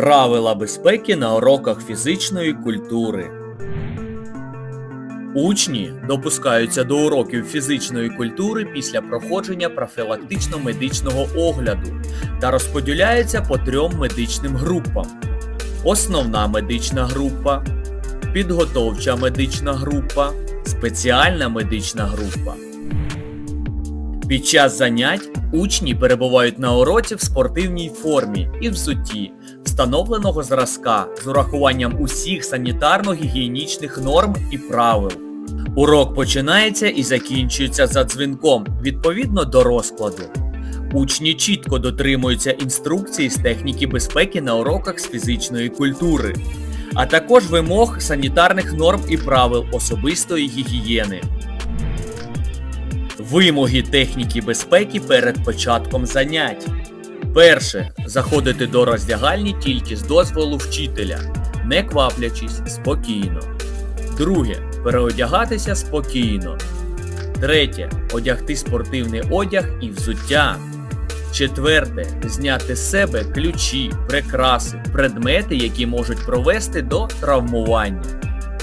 Правила безпеки на уроках фізичної культури. Учні допускаються до уроків фізичної культури після проходження профілактично-медичного огляду та розподіляються по трьом медичним групам: основна медична група, підготовча медична група, спеціальна медична група. Під час занять учні перебувають на уроці в спортивній формі і взутті, встановленого зразка з урахуванням усіх санітарно-гігієнічних норм і правил. Урок починається і закінчується за дзвінком відповідно до розкладу. Учні чітко дотримуються інструкцій з техніки безпеки на уроках з фізичної культури, а також вимог санітарних норм і правил особистої гігієни. Вимоги техніки безпеки перед початком занять. Перше. Заходити до роздягальні тільки з дозволу вчителя, не кваплячись спокійно. Друге. Переодягатися спокійно. Третє. Одягти спортивний одяг і взуття. Четверте. Зняти з себе ключі, прикраси, предмети, які можуть провести до травмування.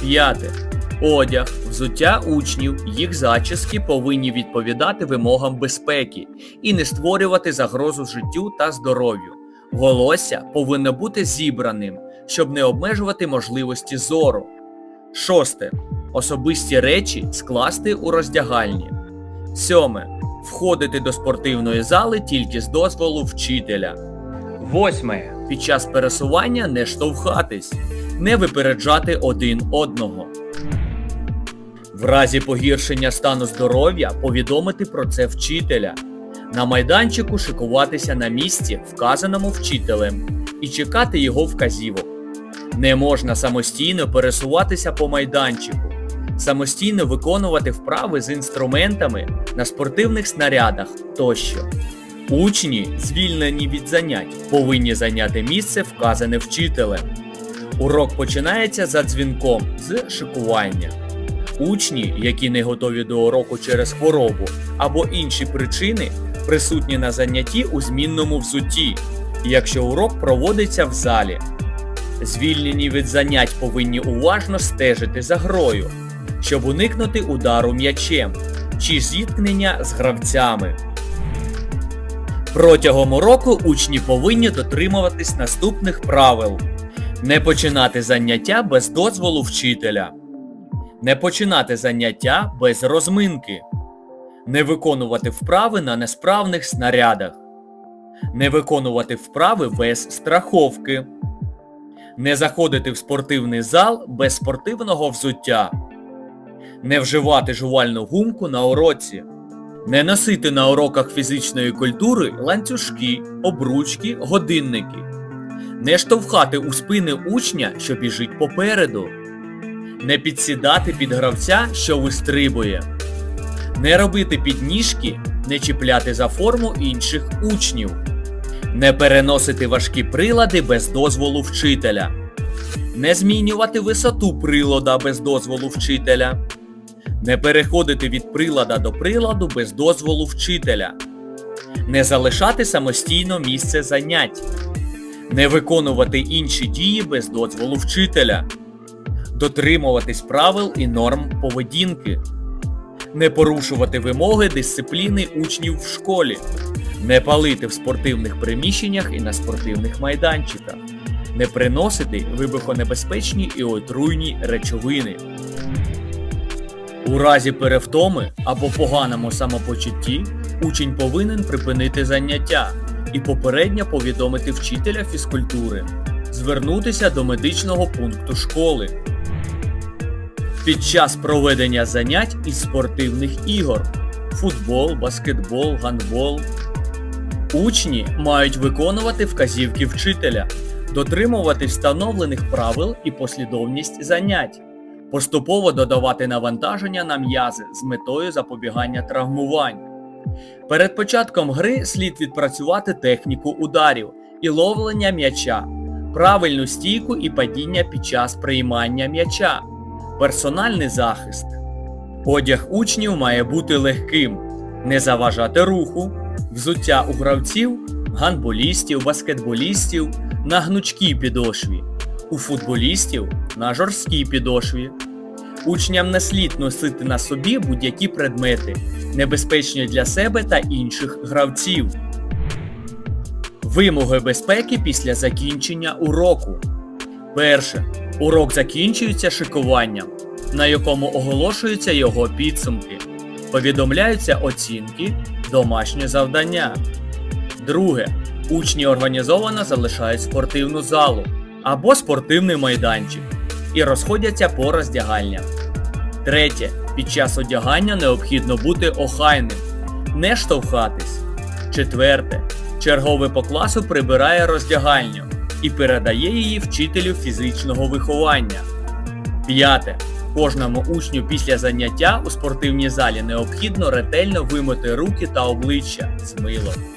П'яте. Одяг, взуття учнів, їх зачіски повинні відповідати вимогам безпеки і не створювати загрозу життю та здоров'ю. Волосся повинно бути зібраним, щоб не обмежувати можливості зору. Шосте. Особисті речі скласти у роздягальні. Сьоме. Входити до спортивної зали тільки з дозволу вчителя. Восьме. Під час пересування не штовхатись, не випереджати один одного. В разі погіршення стану здоров'я повідомити про це вчителя. На майданчику шикуватися на місці, вказаному вчителем, і чекати його вказівок. Не можна самостійно пересуватися по майданчику, самостійно виконувати вправи з інструментами на спортивних снарядах тощо. Учні, звільнені від занять, повинні зайняти місце, вказане вчителем. Урок починається за дзвінком з шикування. Учні, які не готові до уроку через хворобу або інші причини, присутні на занятті у змінному взутті, якщо урок проводиться в залі. Звільнені від занять повинні уважно стежити за грою, щоб уникнути удару м'ячем чи зіткнення з гравцями. Протягом уроку учні повинні дотримуватись наступних правил: не починати заняття без дозволу вчителя, не починати заняття без розминки, не виконувати вправи на несправних снарядах, не виконувати вправи без страховки, не заходити в спортивний зал без спортивного взуття, не вживати жувальну гумку на уроці. Не носити на уроках фізичної культури ланцюжки, обручки, годинники. Не штовхати у спини учня, що біжить попереду. Не підсідати під гравця, що вистрибує. Не робити підніжки, не чіпляти за форму інших учнів. Не переносити важкі прилади без дозволу вчителя. Не змінювати висоту прилада без дозволу вчителя. Не переходити від прилада до приладу без дозволу вчителя, не залишати самостійно місце занять, не виконувати інші дії без дозволу вчителя, дотримуватись правил і норм поведінки, не порушувати вимоги дисципліни учнів в школі, не палити в спортивних приміщеннях і на спортивних майданчиках, не приносити вибухонебезпечні і отруйні речовини. У разі перевтоми або поганому самопочутті учень повинен припинити заняття і попередньо повідомити вчителя фізкультури, звернутися до медичного пункту школи. Під час проведення занять із спортивних ігор футбол, баскетбол, гандбол. Учні мають виконувати вказівки вчителя, дотримувати встановлених правил і послідовність занять поступово додавати навантаження на м'язи з метою запобігання травмувань. Перед початком гри слід відпрацювати техніку ударів і ловлення м'яча, правильну стійку і падіння під час приймання м'яча, персональний захист. Одяг учнів має бути легким, не заважати руху, взуття у гравців, гандболістів, баскетболістів на гнучкій підошві, у футболістів на жорсткій підошві. Учням не слід носити на собі будь-які предмети, небезпечні для себе та інших гравців. Вимоги безпеки після закінчення уроку. Перше. Урок закінчується шикуванням, на якому оголошуються його підсумки. Повідомляються оцінки, домашнє завдання. Друге. Учні організовано залишають спортивну залу або спортивний майданчик і розходяться по роздягальнях. Третє. Під час одягання необхідно бути охайним, не штовхатись. Четверте. Черговий по класу прибирає роздягальню і передає її вчителю фізичного виховання. П'яте. Кожному учню після заняття у спортивній залі необхідно ретельно вимити руки та обличчя з милом.